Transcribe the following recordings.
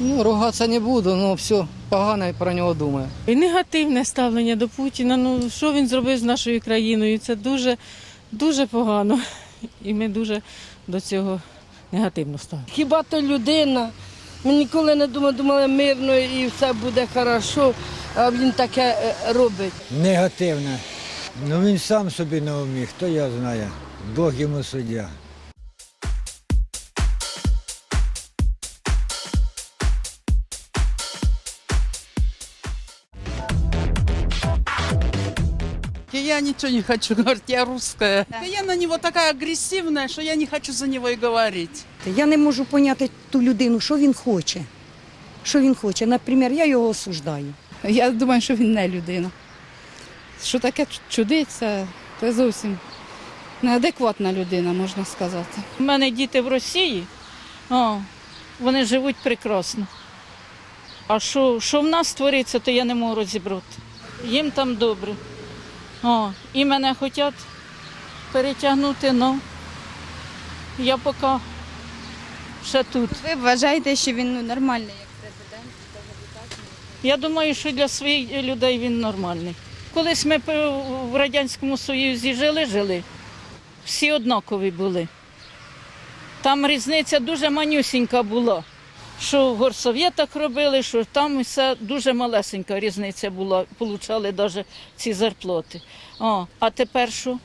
Ну, ругатися не буду, але все погано про нього думаю. І негативне ставлення до Путіна. Ну що він зробив з нашою країною? Це дуже, дуже погано. І ми дуже до цього негативно ставимо. Хіба то людина? Ми ніколи не думали, думали мирно і все буде хорошо, а він таке е, робить. Негативне. Ну він сам собі не уміг, хто я знає. Бог йому суддя. Я ничего не хочу говорить, я русская. Я на него такая агрессивная, что я не хочу за него и говорить. Я не можу поняти ту людину, що він хоче. Що він хоче. Наприклад, я його осуждаю. Я думаю, що він не людина. Що таке чудиться, це зовсім неадекватна людина, можна сказати. У мене діти в Росії, о, вони живуть прекрасно. А що, що в нас твориться, то я не можу розібрати. Їм там добре. О, і мене хочуть перетягнути, але я поки ще тут. Ви вважаєте, що він ну, нормальний як президент? Я думаю, що для своїх людей він нормальний. Колись ми в Радянському Союзі жили, жили, всі однакові були. Там різниця дуже манюсінька була. Що в горсовєтах робили, що там все дуже малесенька різниця була, получали навіть ці зарплати. О, а тепер що?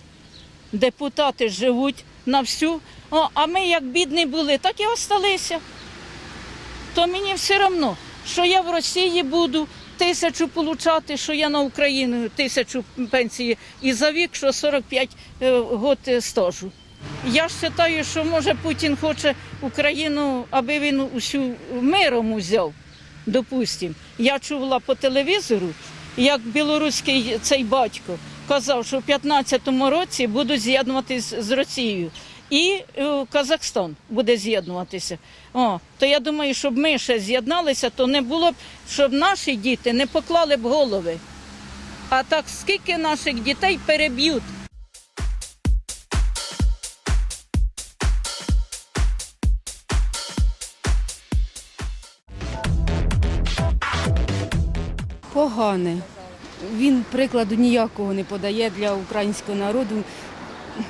Депутати живуть на всю. О, а ми як бідні були, так і осталися то мені все одно, що я в Росії буду тисячу получати, що я на Україну тисячу пенсії і за вік, що 45 е, год е, стажу. Я вважаю, що може Путін хоче Україну, аби він усю миром узяв. Допустим, я чула по телевізору, як білоруський цей батько казав, що в 15-му році будуть з'єднуватись з Росією. І е, Казахстан буде з'єднуватися. О, то я думаю, щоб ми ще з'єдналися, то не було б, щоб наші діти не поклали б голови. А так скільки наших дітей переб'ють. Погане. Він прикладу ніякого не подає для українського народу.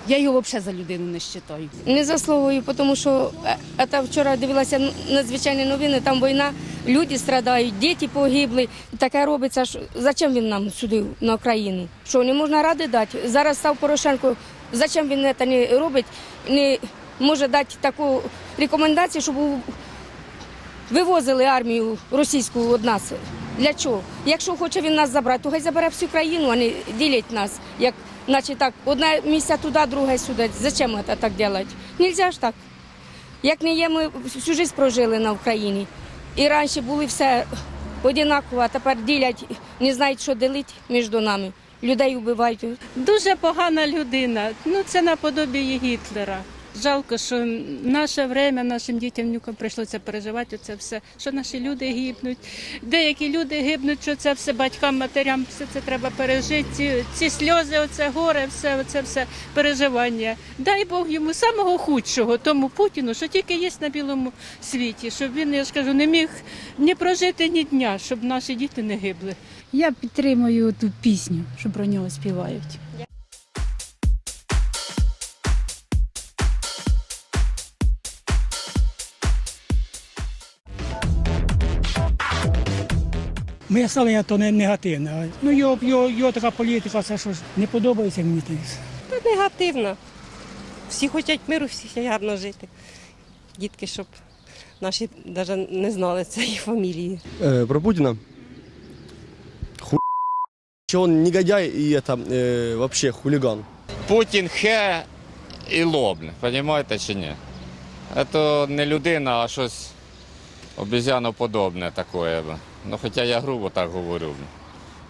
Я його взагалі за людину не вважаю. Не заслуговую, тому що це вчора дивилася надзвичайні новини, там війна, люди страдають, діти погибли. Таке робиться. що- Зачем він нам сюди, на Україну? Що не можна ради дати? Зараз став Порошенко. Зачем він це не робить? Не може дати таку рекомендацію, щоб вивозили армію російську від нас. Для чого? Якщо хоче він нас забрати, то хай забере всю країну, а не ділять нас. Як, наче так, одне місце туди, друге сюди. Зачем це так робити? Нельзя ж так. Як не є, ми всю життя прожили на Україні. І раніше були все однаково, а тепер ділять, не знають, що ділити між нами. Людей вбивають. Дуже погана людина. Ну це наподобі Гітлера. Жалко, що наше время нашим дітям внукам прийшлося переживати це все, що наші люди гибнуть. Деякі люди гибнуть, що це все батькам, матерям, все це треба пережити. Ці, ці сльози, оце горе, все, оце все переживання. Дай Бог йому самого худшого, тому Путіну, що тільки є на білому світі, щоб він, я ж кажу, не міг ні прожити ні дня, щоб наші діти не гибли. Я підтримую ту пісню, що про нього співають. Моє ставлення то не негативне. а, Ну, його, його, його така політика, це щось не подобається мені. так. Негативно. Всі хочуть миру, всі хочуть гарно жити. Дітки, щоб наші навіть не знали цієї фамілії. Э, про Путина. Ху... Че он негодяй и это э, вообще хулиган. Путін хе і лобне, розумієте чи ні? Це не людина, а щось обезьяноподобне таке. Ну, хоча я грубо так говорю.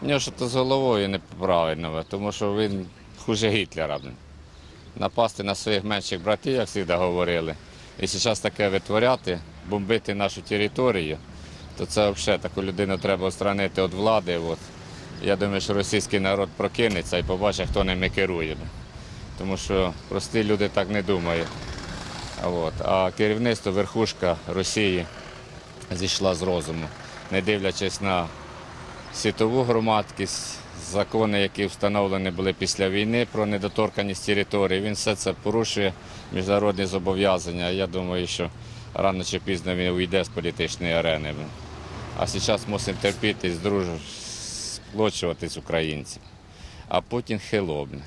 У нього щось з головою неправильно, тому що він хуже Гітлера. Напасти на своїх менших братів, як завжди говорили, і зараз таке витворяти, бомбити нашу територію, то це взагалі таку людину треба відстранити від влади. От. Я думаю, що російський народ прокинеться і побачить, хто ними керує. Тому що прості люди так не думають. От. а керівництво, верхушка Росії зійшла з розуму, не дивлячись на світову громадськість, закони, які встановлені були після війни про недоторканість території. Він все це порушує міжнародні зобов'язання. Я думаю, що рано чи пізно він уйде з політичної арени. А зараз мусимо терпіти, дружу, сплочуватись українців. А Путін хилобне.